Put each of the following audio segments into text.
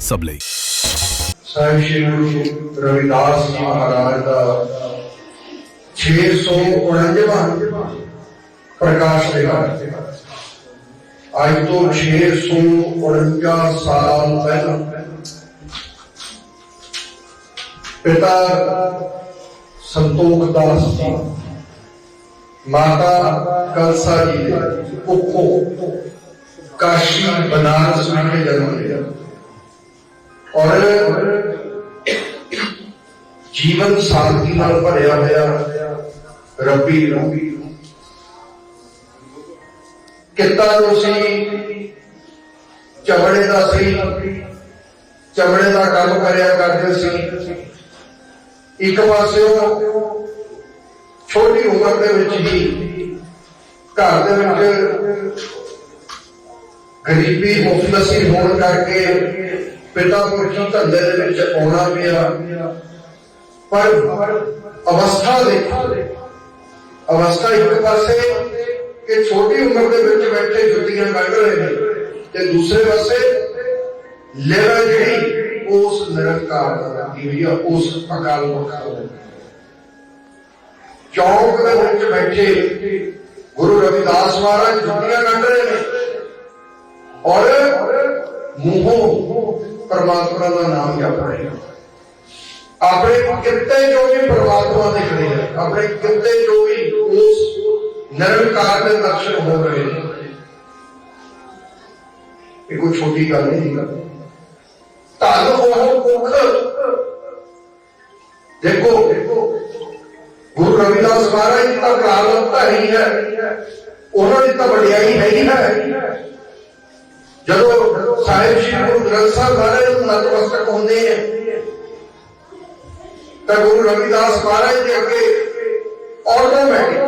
ਸਭ ਲਈ। ਸਾਹਿਬ ਸ਼੍ਰੀ ਗੁਰੂ ਰਵਿਦਾਸ ਮਹਾਰਾਜ ਦਾ 649ਵਾਂ ਪ੍ਰਕਾਸ਼ ਦਿਹਾੜਾ ਅੱਜ ਤੋਂ 649 ਸਾਲ ਪਹਿਲਾਂ ਪਿਤਾ ਸੰਤੋਖ ਦਾਸ ਜੀ, ਮਾਤਾ ਕਲਸਾ ਜੀ ਦੇ ਕੁੱਖੋਂ ਕਾਸ਼ੀ ਬਨਾਰਸ ਵਿਖੇ ਜਨਮ ਲਿਆ। ਔਰ ਜੀਵਨ ਸ਼ਾਂਤੀ ਨਾਲ ਭਰਿਆ ਹੋਇਆ ਰੱਬੀ ਰੂਪੀ ਕਿੱਤਾ ਜੋ ਸੀ ਚਮੜੇ ਦਾ ਸੀ। ਚਮੜੇ ਦਾ ਕੰਮ ਕਰਿਆ ਕਰਦੇ ਸੀ। ਇੱਕ ਪਾਸਿਓਂ ਛੋਟੀ ਉਮਰ ਦੇ ਵਿੱਚ ਹੀ ਘਰ ਦੇ ਵਿੱਚ ਗਰੀਬੀ ਮੁਫਲਸੀ ਹੋਣ ਕਰਕੇ ਪਿਤਾ ਪੁਰਖੀ ਧੰਦੇ ਦੇ ਵਿੱਚ ਆਉਣਾ ਪਿਆ। ਪਰ ਅਵਸਥਾ ਦੇਖੋ ਅਵਸਥਾ ਇੱਕ ਪਾਸੇ ਕਿ ਛੋਟੀ ਉਮਰ ਦੇ ਵਿੱਚ ਬੈਠੇ ਜੁੱਤੀਆਂ ਕੱਢ ਰਹੇ ਨੇ ਤੇ ਦੂਸਰੇ ਪਾਸੇ ਲੇਵਾ ਜਿਹੜੀ ਉਸ ਨਿਰੰਕਾਰ ਦਾ ਦੀ ਹੋਈ ਆ, ਉਸ ਅਕਾਲ ਪੁਰਖ ਦਾ। ਚੌਂਕ ਦੇ ਵਿੱਚ ਬੈਠੇ ਗੁਰੂ ਰਵਿਦਾਸ ਮਹਾਰਾਜ ਜੁੱਤੀਆਂ ਕੱਢ ਰਹੇ ਨੇ। ਔਰ ਮੂੰਹੋਂ ਪਰਮਾਤਮਾ ਦਾ ਨਾਮ ਜਪ ਰਹੇ ਆਪਣੇ। ਕਿੱਤੇ ਜੋ ਵੀ ਪਰਮਾਤਮਾ ਦਿਖਦੇ ਹੈ ਆਪਣੇ ਕਿੱਤੇ ਜੋ ਵੀ ਉਸ ਨਿਰੰਕਾਰ ਦੇ ਦਰਸ਼ਨ ਹੋ ਰਹੇ ਨੇ। ਇਹ ਕੋਈ ਛੋਟੀ ਗੱਲ ਨਹੀਂ ਹੈ ਧੰਨ ਉਹ ਕੁੱਖ ਦੇਖੋ, ਗੁਰੂ ਰਵਿਦਾਸ ਮਹਾਰਾਜ ਦੀ ਤਾਂ ਪ੍ਰਾਪਤਤਾ ਹੀ ਹੈ। ਉਹਨਾਂ ਦੀ ਤਾਂ ਵਡਿਆਈ ਹੈ ਹੀ ਹੈ। ਜਦੋਂ ਸਾਹਿਬ ਸ਼੍ਰੀ ਗੁਰੂ ਗ੍ਰੰਥ ਸਾਹਿਬ ਮਹਾਰਾਜ ਨੂੰ ਨਤਮਸਤਕ ਹੁੰਦੇ ਹੈ ਤਾਂ ਗੁਰੂ ਰਵਿਦਾਸ ਮਹਾਰਾਜ ਦੇ ਅੱਗੇ ਆਟੋਮੈਟਿਕ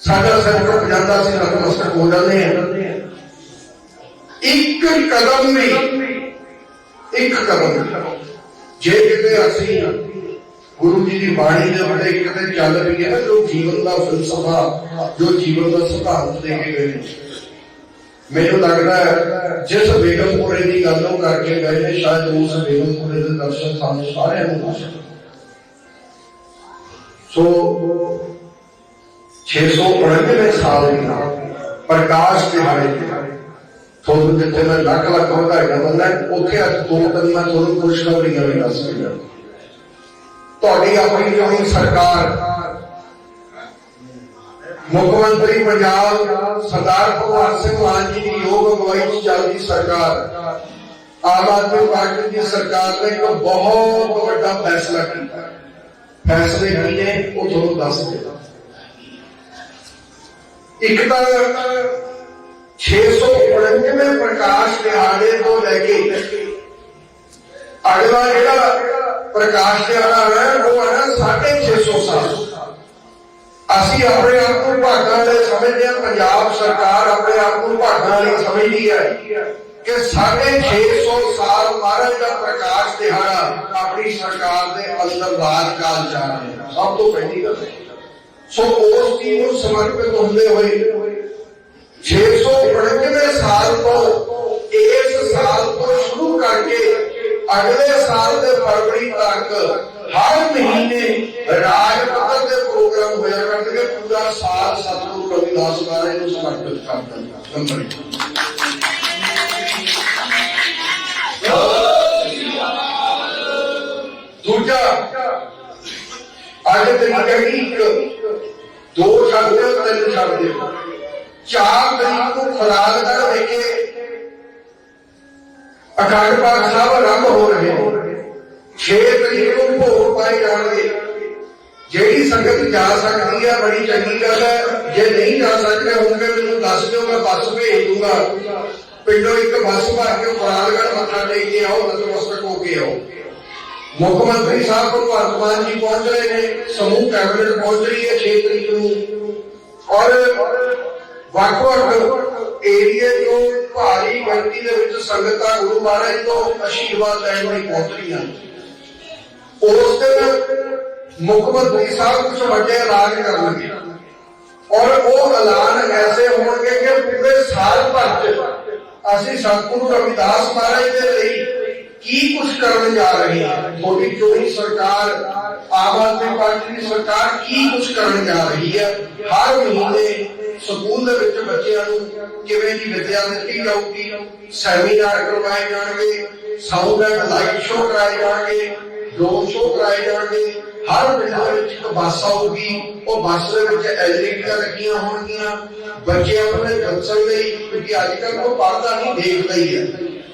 ਸਾਡਾ ਸਿਰ ਝੁਕ ਜਾਂਦਾ ਸੀ ਨਤਮਸਤਕ ਹੋ ਜਾਂਦੇ ਆ। ਇੱਕ ਕਦਮ ਵੀ, ਇੱਕ ਕਦਮ ਜੇ ਕਿਤੇ ਅਸੀਂ ਗੁਰੂ ਜੀ ਦੀ ਬਾਣੀ ਦੇ ਉੱਤੇ ਕਿਤੇ ਚੱਲ ਰਹੀ ਹੈ ਜੋ ਜੀਵਨ ਦਾ ਫਲਸਫਾ, ਜੋ ਜੀਵਨ ਦਾ ਸਿਧਾਂਤ ਦੇ ਕੇ ਗਏ ਨੇ ਮੈਨੂੰ ਲੱਗਦਾ ਜਿਸ ਬੇਗਮਪੁਰੇ ਦੀ ਗੱਲ ਉਹ ਕਰਕੇ ਗਏ ਨੇ, ਸ਼ਾਇਦ ਉਸ ਬੇਗਮਪੁਰੇ ਦੇ ਦਰਸ਼ਨ ਸਾਨੂੰ ਸਾਰਿਆਂ ਨੂੰ ਹੋ ਸਕਣ ਸੋ 699 ਸਾਲ ਦੀ ਪ੍ਰਕਾਸ਼ ਦਿਹਾੜੇ ਤੁਹਾਨੂੰ ਜਿੱਥੇ ਮੈਂ ਲੱਖ ਲੱਖ ਵਧਾਈਆਂ ਦਿੰਦਾ ਉੱਥੇ ਅੱਜ ਦੋ ਤਿੰਨ ਮੈਂ ਤੁਹਾਨੂੰ ਖੁਸ਼ਖਬਰੀਆਂ ਵੀ ਦੱਸ ਰਿਹਾ। ਤੁਹਾਡੀ ਆਪਣੀ ਜਿਹੜੀ ਸਰਕਾਰ ਮੁੱਖ ਮੰਤਰੀ ਪੰਜਾਬ ਸਰਦਾਰ ਭਗਵੰਤ ਸਿੰਘ ਮਾਨ ਜੀ ਦੀ ਯੋਗ ਅਗਵਾਈ ਚ ਚੱਲਦੀ ਸਰਕਾਰ। ਆਮ ਆਦਮੀ ਪਾਰਟੀ ਦੀ ਸਰਕਾਰ ਨੇ ਇੱਕ ਬਹੁਤ ਵੱਡਾ ਫੈਸਲਾ ਕੀਤਾ। ਫੈਸਲੇ ਕੀ ਨੇ ਉਹ ਤੁਹਾਨੂੰ ਦੱਸ ਦਿੰਦਾ ਇੱਕ ਤਾਂ 649ਵੇਂ ਪ੍ਰਕਾਸ਼ ਦਿਹਾੜੇ ਤੋਂ ਲੈ ਕੇ ਅਗਲਾ ਜਿਹੜਾ ਪ੍ਰਕਾਸ਼ ਦਿਹਾੜਾ ਹੈ, ਉਹ ਹੈ 650 ਸਾਲ। ਅਸੀਂ ਆਪਣੇ ਆਪ ਨੂੰ ਭਾਗਾਂ ਵਾਲੇ ਸਮਝਦੇ ਹਾਂ, ਪੰਜਾਬ ਸਰਕਾਰ ਆਪਣੇ ਆਪ ਨੂੰ ਭਾਗਾਂ ਵਾਲੀ ਸਮਝਦੀ ਹੈ ਕਿ 650 ਸਾਲ ਮਹਾਰਾਜ ਦਾ ਪ੍ਰਕਾਸ਼ ਦਿਹਾੜਾ ਆਪਣੀ ਸਰਕਾਰ ਦੇ ਅੰਦਰ ਕਾਲ ਜਾ ਰਹੇ ਸਭ ਤੋਂ ਪਹਿਲੀ ਗੱਲ ਸੋ ਉਸ ਚੀਜ਼ ਨੂੰ ਸਮਰਪਿਤ ਹੁੰਦੇ ਹੋਏ 695 ਸਾਲ ਤੋਂ ਇਸ ਸਾਲ ਤੋਂ ਸ਼ੁਰੂ ਕਰਕੇ ਅਗਲੇ ਸਾਲ ਦੇ ਫਰਵਰੀ ਤੱਕ ਹਰ ਮਹੀਨੇ ਰਾਜ ਪੱਧਰ ਦੇ ਪ੍ਰੋਗਰਾਮ ਹੋਇਆ ਕਰਨਗੇ ਪੂਰਾ ਸਾਲ ਸਤਿਗੁਰੂ ਰਵਿਦਾਸ ਮਹਾਰਾਜ ਨੂੰ ਸਮਰਪਿਤ ਕਰ ਦਿੰਦਾ ਨੰਬਰ ਇੱਕ। ਦੂਜਾ ਅੱਜ ਤਰੀਕ ਹੈਗੀ ਇੱਕ ਦੋ ਸ਼ਬਦ ਤਿੰਨ ਸ਼ਬਦ ਚਾਰ ਤਰੀਕ ਨੂੰ ਖੁਰਾਕ ਦਾ ਦੇ ਕੇ ਅਖੰਡ ਪਾਠ ਸਾਹਿਬ ਆਰੰਭ ਹੋ ਸੰਗਤ ਜਾ ਸਕਦੀ ਹੈ ਬੜੀ ਚੰਗੀ ਗੱਲ ਹੈ ਜੇ ਨਹੀਂ ਜਾ ਸਕਦੇ ਹੋਣਗੇ, ਮੈਨੂੰ ਦੱਸ ਦਿਓ, ਮੈਂ ਬੱਸ ਭੇਜ ਦੂੰਗਾ। ਪਿੰਡੋਂ ਇੱਕ ਬੱਸ ਭਰ ਕੇ ਫਰਾਦਗੜ੍ਹ ਮੱਥਾ ਟੇਕ ਕੇ ਆਓ ਨਤਮਸਤਕ ਹੋ ਕੇ ਆਓ ਮੁੱਖ ਮੰਤਰੀ ਸਾਹਿਬ ਭਗਵੰਤ ਮਾਨ ਜੀ ਪਹੁੰਚ ਰਹੇ ਨੇ, ਸਮੂਹ ਕੈਬਨਿਟ ਪਹੁੰਚ ਰਹੀ ਹੈ 6 ਤਰੀਕ ਨੂੰ। ਔਰ ਵੱਖ-ਵੱਖ ਏਰੀਏ ਤੋਂ ਭਾਰੀ ਗਿਣਤੀ ਦੇ ਵਿੱਚ ਸੰਗਤਾਂ ਗੁਰੂ ਮਹਾਰਾਜ ਤੋਂ ਅਸ਼ੀਰਵਾਦ ਲੈਣ ਲਈ ਪਹੁੰਚ ਰਹੀਆਂ ਉਸ ਦਿਨ ਮੁੱਖ ਮੰਤਰੀ ਸਾਹਿਬ ਕੁਝ ਵੱਡੇ ਐਲਾਨ ਕਰਨਗੇ। ਔਰ ਉਹ ਐਲਾਨ ਐਸੇ ਹੋਣਗੇ ਕਿ ਪੂਰੇ ਸਾਲ ਭਰ ਚ ਅਸੀਂ ਸਤਿਗੁਰੂ ਰਵਿਦਾਸ ਮਹਾਰਾਜ ਦੇ ਲਈ ਕੀ ਕੁਝ ਕਰਨ ਜਾ ਰਹੇ ਹਾਂ? ਮੋਦੀ ਚੋਣੀ ਸਰਕਾਰ, ਆਮ ਆਦਮੀ ਪਾਰਟੀ ਦੀ ਸਰਕਾਰ ਕੀ ਕੁਝ ਕਰਨ ਜਾ ਰਹੀ ਹੈ? ਹਰ ਮਹੀਨੇ ਸਕੂਲ ਦੇ ਵਿੱਚ ਬੱਚਿਆਂ ਨੂੰ ਕਿਵੇਂ ਦੀ ਵਿਦਿਆ ਦਿੱਤੀ ਜਾਊਗੀ? ਸੈਮੀਨਾਰ ਕਰਵਾਏ ਜਾਣਗੇ ਸਾਊਂਡ ਐਂਡ ਲਾਈਟ ਸ਼ੋਅ ਕਰਾਏ ਜਾਣਗੇ ਡਰੋਨ ਸ਼ੋਅ ਕਰਾਏ ਜਾਣਗੇ ਹਰ ਪਿੰਡ ਦੇ ਵਿੱਚ ਇੱਕ ਬੱਸ ਆਊਗੀ। ਉਹ ਬੱਸ ਦੇ ਵਿੱਚ ਐਲਈਡੀਆਂ ਲੱਗੀਆਂ ਹੋਣਗੀਆਂ। ਬੱਚਿਆਂ ਨੂੰ ਦੱਸਣ ਲਈ, ਕਿਉਂਕਿ ਅੱਜ ਕੱਲ੍ਹ ਉਹ ਪੜ੍ਹਦਾ ਨਹੀਂ, ਦੇਖਦਾ ਹੀ ਹੈ।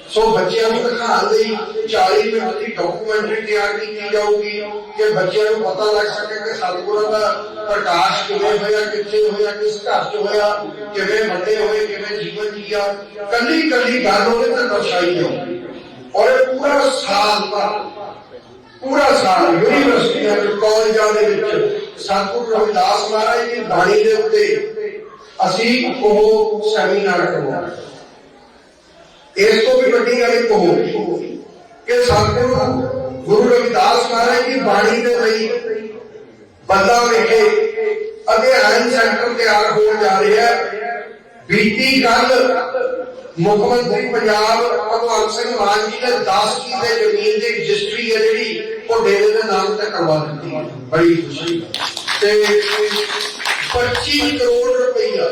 ਸੋ ਬੱਚਿਆਂ ਨੂੰ ਦਿਖਾਉਣ ਲਈ 40 ਮਿੰਟ ਦੀ ਡਾਕੂਮੈਂਟਰੀ ਤਿਆਰ ਕੀਤੀ ਜਾਊਗੀ ਕਿ ਬੱਚਿਆਂ ਨੂੰ ਪਤਾ ਲੱਗ ਸਕੇ ਕਿ ਸਤਿਗੁਰਾਂ ਦਾ ਪ੍ਰਕਾਸ਼ ਕਿਵੇਂ ਹੋਇਆ, ਕਿੱਥੇ ਹੋਇਆ, ਕਿਸ ਘਰ 'ਚ ਹੋਇਆ, ਕਿਵੇਂ ਵੱਡੇ ਹੋਏ, ਕਿਵੇਂ ਜੀਵਨ ਜੀਆ। ਕੱਲੀ ਕੱਲੀ ਗੱਲ ਉਹਦੇ ਤੇ ਦਰਸਾਈ ਜਾਊਗੀ। ਔਰ ਇਹ ਪੂਰਾ ਸਾਲ ਭਰ ਪੂਰਾ ਯੂਨੀਵਰਸਿਟੀਆਂ ਦੇ ਕਾਲਜਾਂ ਦੇ ਵਿੱਚ ਸਤਿਗੁਰੂ ਰਵਿਦਾਸ ਮਹਾਰਾਜ ਦੀ ਬਾਣੀ ਦੇ ਉੱਤੇ ਅਸੀਂ ਉਹ ਸੈਮੀਨਾਰ ਕਰਵਾਉਣਾ। ਇਸ ਤੋਂ ਵੀ ਵੱਡੀ ਗੱਲ ਇੱਕ ਹੋਰ ਕਿ ਸਤਿਗੁਰੂ ਗੁਰੂ ਰਵਿਦਾਸ ਮਹਾਰਾਜ ਦੀ ਬਾਣੀ ਦੇ ਲਈ ਬੰਦਾ ਵਿਖੇ ਅਧਿਐਨ ਸੈਂਟਰ ਤਿਆਰ ਹੋਣ ਜਾ ਰਿਹਾ ਬੀਤੀ ਕੱਲ ਮੁੱਖ ਮੰਤਰੀ ਪੰਜਾਬ ਭਗਵੰਤ ਸਿੰਘ ਮਾਨ ਜੀ ਨੇ 10 ਕਿੱਲੇ ਜ਼ਮੀਨ ਦੀ ਰਜਿਸਟਰੀ ਹੈ ਜਿਹੜੀ ਉਹ ਡੇਰੇ ਦੇ ਨਾਮ ਤੇ ਕਰਵਾ ਦਿੱਤੀ ਹੈ। ਬੜੀ ਖੁਸ਼ੀ ਤੇ 25 ਕਰੋੜ ਰੁਪਈਆ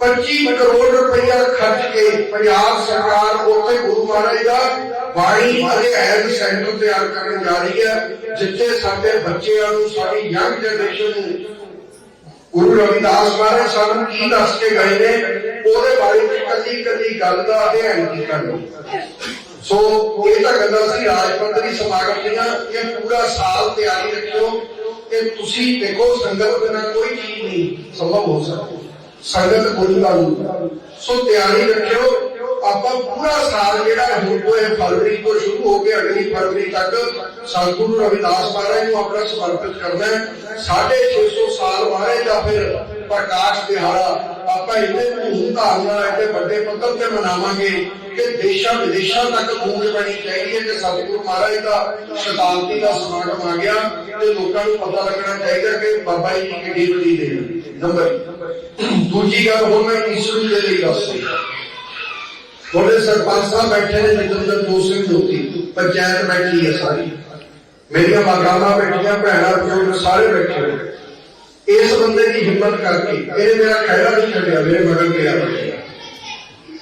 25 ਕਰੋੜ ਰੁਪਈਆ ਖਰਚ ਕੇ ਪੰਜਾਬ ਸਰਕਾਰ ਉੱਥੇ ਗੁਰੂ ਮਹਾਰਾਜ ਦਾ ਬਾਣੀ ਅਧਿਐਨ ਸੈਂਟਰ ਤਿਆਰ ਕਰਨ ਜਾ ਰਹੀ ਹੈ, ਜਿੱਥੇ ਸਾਡੇ ਬੱਚਿਆਂ ਨੂੰ, ਸਾਡੀ ਯੰਗ ਜਨਰੇਸ਼ਨ ਨੂੰ ਗੁਰੂ ਰਵਿਦਾਸ ਮਹਾਰਾਜ ਸਾਨੂੰ ਕੀ ਦੱਸ ਕੇ ਗਏ ਨੇ, ਉਹਦੇ ਬਾਰੇ ਵਿੱਚ ਕੱਲੀ ਕੱਲੀ ਗੱਲ ਦਾ ਅਧਿਐਨ ਕੀਤਾ ਗਿਆ ਸੋ ਇਹ ਤਾਂ ਗੱਲਾਂ ਸੀ ਰਾਜਪੰਦਰੀ ਸਮਾਗਮ ਦੀਆਂ, ਇਹ ਪੂਰਾ ਸਾਲ ਤਿਆਰੀ ਰੱਖਿਓ ਕਿ ਤੁਸੀਂ ਦੇਖੋ, ਸੰਗਤ ਬਿਨਾਂ ਕੋਈ ਚੀਜ਼ ਨਹੀਂ ਸੰਭਵ ਹੋ ਸਕਦੀ। ਸੰਗਤ ਕੋਈ ਗੱਲ ਸੋ ਤਿਆਰੀ ਰੱਖਿਓ, ਆਪਾਂ ਪੂਰਾ ਸਾਲ ਜਿਹੜਾ ਹੁਣ ਤੋਂ ਇਹ ਫਰਵਰੀ ਤੋਂ ਸ਼ੁਰੂ ਹੋ ਕੇ ਅਗਲੀ ਫਰਵਰੀ ਤੱਕ ਸਤਿਗੁਰੂ ਰਵਿਦਾਸ ਮਹਾਰਾਜ ਨੂੰ ਆਪਣਾ ਸਮਰਪਿਤ ਕਰਨਾ ਹੈ। 650 ਸਾਲ ਮਹਾਰਾਜ ਦਾ ਫਿਰ ਪ੍ਰਕਾਸ਼ ਦਿਹਾੜਾ ਆਪਾਂ ਇੱਥੇ ਧੂਮ ਧਾਮ ਨਾਲ ਐਡੇ ਵੱਡੇ ਪੱਧਰ ਤੇ ਮਨਾਵਾਂਗੇ ਕਿ ਦੇਸ਼ਾਂ ਵਿਦੇਸ਼ਾਂ ਤੱਕ ਗੂੰਜ ਬਣੀ ਚਾਹੀਦੀ ਹੈ ਕਿ ਸਤਿਗੁਰੂ ਮਹਾਰਾਜ ਦਾ ਸ਼ਤਾਬਦੀ ਦਾ ਸਮਾਗਮ ਆ ਗਿਆ ਤੇ ਲੋਕਾਂ ਨੂੰ ਪਤਾ ਲੱਗਣਾ ਚਾਹੀਦਾ ਕਿ ਬਾਬਾ ਜੀ ਦੀ ਕਿੱਡੀ ਵੱਡੀ ਨੰਬਰ ਦੂਜੀ ਗੱਲ ਹੁਣ ਮੈਂ ਈਸ਼ਵਰ ਦੇ ਲਈ ਦੱਸ ਰਿਹਾ ਤੁਹਾਡੇ ਸਰਪੰਚ ਸਾਹਿਬ ਬੈਠੇ ਨੇ ਜਿੰਦਰ ਦੋ ਸਿੰਘ ਜੋਤੀ। ਪੰਚਾਇਤ ਬੈਠੀ ਹੈ ਸਾਰੀ। ਮੇਰੀਆਂ ਮਾਤਾਵਾਂ ਬੈਠੀਆਂ, ਭੈਣਾਂ ਬਜ਼ੁਰਗ ਸਾਰੇ ਬੈਠੇ ਨੇ। ਇਸ ਬੰਦੇ ਦੀ ਹਿੰਮਤ ਕਰਕੇ, ਇਹ ਮੇਰਾ ਖਹਿੜਾ ਨਹੀਂ ਛੱਡਿਆ, ਮੇਰੇ ਮਗਰ ਪਿਆ।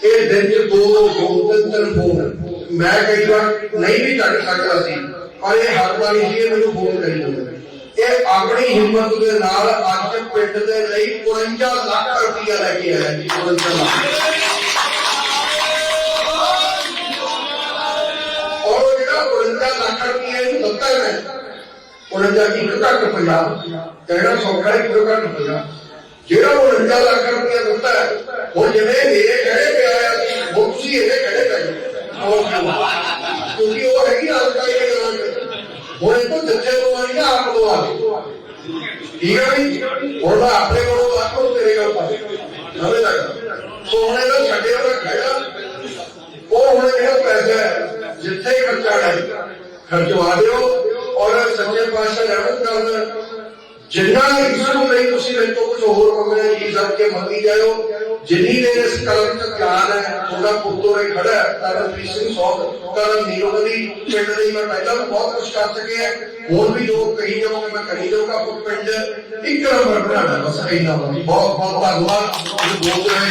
ਇਹ ਦਿਨ ਚ ਦੋ ਦੋ ਤਿੰਨ ਤਿੰਨ ਫੋਨ ਮੈਂ ਕਈ ਵਾਰ ਨਹੀਂ ਵੀ ਚੱਕ ਸਕਦਾ ਸੀ, ਪਰ ਇਹ ਹਰ ਵਾਰੀ ਸੀ ਇਹ ਮੈਨੂੰ ਫੋਨ ਕਰੀ ਜਾਂਦਾ ਇਹ ਆਪਣੀ ਹਿੰਮਤ ਦੇ ਨਾਲ ਅੱਜ ਪਿੰਡ ਦੇ ਲਈ 49 ਲੱਖ ਰੁਪਇਆ ਲੈ ਕੇ ਆਇਆ ਜੀ 49 ਲੱਖ। ਔਰ ਜਿਹੜਾ 49 ਲੱਖ ਰੁਪਏ ਇਹਨੂੰ ਦਿੱਤਾ ਹੈ 49 ਇੱਕ ਘੱਟ ਪੰਜਾਬ ਕਹਿਣਾ ਸੌਖਾ ਹੈ ਇੱਕ ਘੱਟ ਪੰਜਾਬ ਜਿਹੜਾ 49 ਲੱਖ ਰੁਪਏ ਦਿੱਤਾ ਹੈ ਉਹ ਜਿਵੇਂ ਮੇਰੇ ਖੜੇ ਪਿਆ ਆ ਸੀ ਉਹ ਤੁਸੀਂ ਇਹਦੇ ਖੜੇ ਪੈ ਜਾਓ। ਉਹ ਕਿਉਂ? ਕਿਉਂਕਿ ਉਹ ਹੈਗੀ ਆਲਕਾਈ ਦੇ ਨਾਲ। ਹੁਣ ਇਹ ਤੋਂ ਜਿੱਥੇ ਤੋਂ ਆਈ ਨਾ ਆਪ ਤੋਂ ਆ ਗਈ। ਠੀਕ ਹੈ ਵੀ ਹੁਣ ਮੈਂ ਆਪਣੇ ਕੋਲੋਂ ਆਖੋ ਤੇਰੇ ਕੋਲ ਪਾਸੇ ਨਵੇਂ ਲੱਗਾ ਸੋ ਹੁਣ ਇਹਦਾ ਛੱਡੇ ਉਹਦਾ ਖੜਾ ਉਹ ਹੁਣ ਇਹ ਪੈਸਾ ਹੈ, ਜਿੱਥੇ ਹੀ ਖਰਚਾ ਹੈ ਖਰਚਵਾ ਦਿਓ। ਔਰ ਸੱਚੇ ਪਾਤਸ਼ਾਹ ਰਹਿਮਤ ਕਰਨ ਜਿੰਨਾ ਇਸ ਨੂੰ ਲਈ ਤੁਸੀਂ ਮੇਰੇ ਤੋਂ ਕੁਝ ਹੋਰ ਮੰਗਣਾ ਜੀ ਸਭ ਕੇ ਮੰਗੀ ਜਾਓ ਜਿੰਨੀ ਦੇਰ ਇਸ ਕਲਮ ਚ ਗਿਆਨ ਹੈ, ਉਹਦਾ ਪੁੱਤੋਰੇ ਖੜਾ ਹੈ ਤਰਨਪ੍ਰੀਤ ਸਿੰਘ ਸੌਦ ਕਰਨ ਨੀਰੋਗਲੀ ਪਿੰਡ ਲਈ ਮੈਂ ਪਹਿਲਾਂ ਵੀ ਬਹੁਤ ਕੁਝ ਕਰ ਸਕਿਆ ਹੋਰ ਵੀ ਜੋ ਕਹੀ ਜਾਓਗੇ ਮੈਂ ਕਰੀ ਜਾਊਗਾ ਪਰ ਪਿੰਡ। ਇੱਕ ਨੰਬਰ ਬਣਾਉਣਾ, ਬਸ ਇੰਨਾ ਬਹੁਤ ਬਹੁਤ ਧੰਨਵਾਦ। ਤੁਸੀਂ ਬੋਲ ਰਹੇ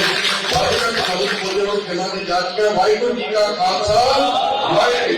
ਵਾਹਿਗੁਰੂ ਜੀ ਕਾ ਖਾਲਸਾ। ਖਾਲਸਾ ਵਾਹਿਗੁਰੂ